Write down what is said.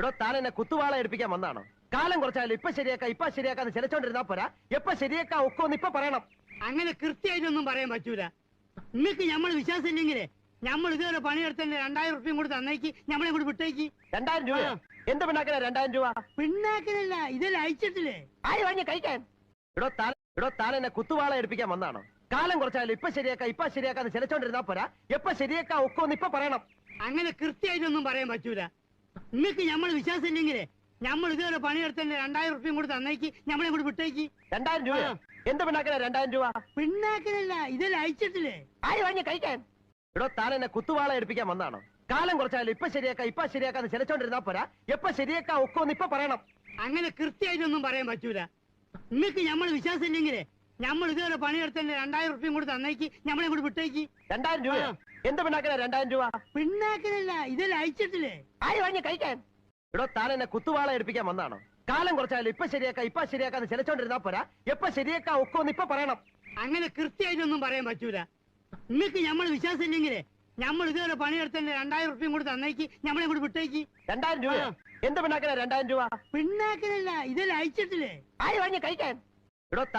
എടോ താൻ എന്നെ കുത്തുവാള എടുപ്പിക്കാൻ വന്നാണോ? കാലം കുറച്ചാലും ഇപ്പൊ ശരിയാക്കാം ഇപ്പൊ ശരിയാക്കാന്ന് ചിലച്ചോണ്ടിരുന്നാ പോരാ. എപ്പൊ ശരിയാക്കാ ഒക്കോന്ന് ഇപ്പൊ പറയണം. അങ്ങനെ കൃത്യമായിട്ടൊന്നും പറയാൻ പറ്റൂല. നിങ്ങൾക്ക് നമ്മൾ വിശ്വാസമില്ലെങ്കിലേ നമ്മൾ ഇതുവരെ പണിയെടുത്തതിന്റെ രണ്ടായിരം റുപ്യം കൂടി തന്നേക്ക് നമ്മളെ കൂടി വിട്ടേക്ക്. രണ്ടായിരം രൂപ. എന്ത് പിണ്ണാക്കനാ രണ്ടായിരം രൂപ? പിണ്ണാക്കലല്ല ഇതെല്ലാം അയച്ചിട്ടില്ലേ? ആയി വാങ്ങി കഴിക്കാൻ എടോ താൻ എടോ താൻ എന്നെ കുത്തുവാള എടുപ്പിക്കാൻ വന്നാണോ? കാലം കുറച്ചാലും ഇപ്പൊ ശരിയാക്കാം ഇപ്പൊ ശരിയാക്കാന്ന് ചിലച്ചോണ്ടിരുന്നാ പോരാ. എപ്പൊ ശരിയാക്കാ ഒക്കോന്ന് ഇപ്പൊ പറയണം. അങ്ങനെ കൃത്യമായിട്ടൊന്നും പറയാൻ പറ്റൂല. നിങ്ങൾക്ക് നമ്മൾ വിശ്വാസമില്ലെങ്കിലേ നമ്മൾ ഇതുവരെ പണിയെടുത്തതിന്റെ രണ്ടായിരം റുപ്യം കൂടി തന്നേക്ക് നമ്മളെ കൂടി വിട്ടേക്ക്. രണ്ടായിരം രൂപ എന്ത് പിണ്ണാക്കണ രണ്ടായിരം രൂപ? പിണ്ണാക്കലല്ല ഇതെല്ലാം അയച്ചിട്ടില്ലേ? ആര് വാങ്ങി കഴിക്കാൻ? എടോ താൻ എന്നെ കുത്തുവാള എടുപ്പിക്കാൻ വന്നാണോ? കാലം കുറച്ചാലും ഇപ്പൊ ശരിയാക്കാം ഇപ്പൊ ശരിയാക്കാന്ന് ചിലച്ചോണ്ടിരുന്നാ പോരാ. എപ്പൊ ശരിയാക്കാ ഒക്കോന്ന് ഇപ്പൊ പറയണം. അങ്ങനെ കൃത്യമായിട്ടൊന്നും പറയാൻ പറ്റൂല. നിങ്ങൾക്ക് നമ്മൾ വിശ്വാസമില്ലെങ്കിലേ നമ്മൾ ഇതുവരെ പണിയെടുത്തതിന്റെ രണ്ടായിരം റുപ്യം കൂടി തന്നേക്ക്. ഞമ്മളെ കൂടി വിട്ടേക്ക്. രണ്ടായിരം രൂപ എന്താ പിണ്ണാക്കല രണ്ടായിരം രൂപ? പിണ്ണാക്കലല്ല ഇതെല്ലാം അയച്ചിട്ടില്ലേ? ആര് വാങ്ങി കഴിക്കാൻ? എടോ താൻ എന്നെ കുത്തുവാള എടുപ്പിക്കാൻ വന്നാണോ? കാലം കുറച്ചാലും ഇപ്പൊ ശരിയാക്കാം ഇപ്പൊ ശരിയാക്കാന്ന് ചിലച്ചോണ്ടിരുന്നാ പോരാ. എപ്പൊ ശരിയാക്കാ ഒക്കോന്ന് ഇപ്പൊ പറയണം. അങ്ങനെ കൃത്യമായിട്ടൊന്നും പറയാൻ പറ്റൂല. നിങ്ങൾക്ക് നമ്മൾ വിശ്വാസമില്ലെങ്കിലേ നമ്മൾ ഇതുവരെ പണിയെടുത്തതിന്റെ രണ്ടായിരം റുപ്യം കൂടി തന്നേക്ക്. ഞമ്മളെ കൂടി വിട്ടേക്ക്. രണ്ടായിരം രൂപ എന്താ പിണ്ണാക്കല രണ്ടായിരം രൂപ? പിണ്ണാക്കലല്ല ഇതെല്ലാം അയച്ചിട്ടില്ലേ? ആര് വാങ്ങി കഴിക്കാൻ? താ-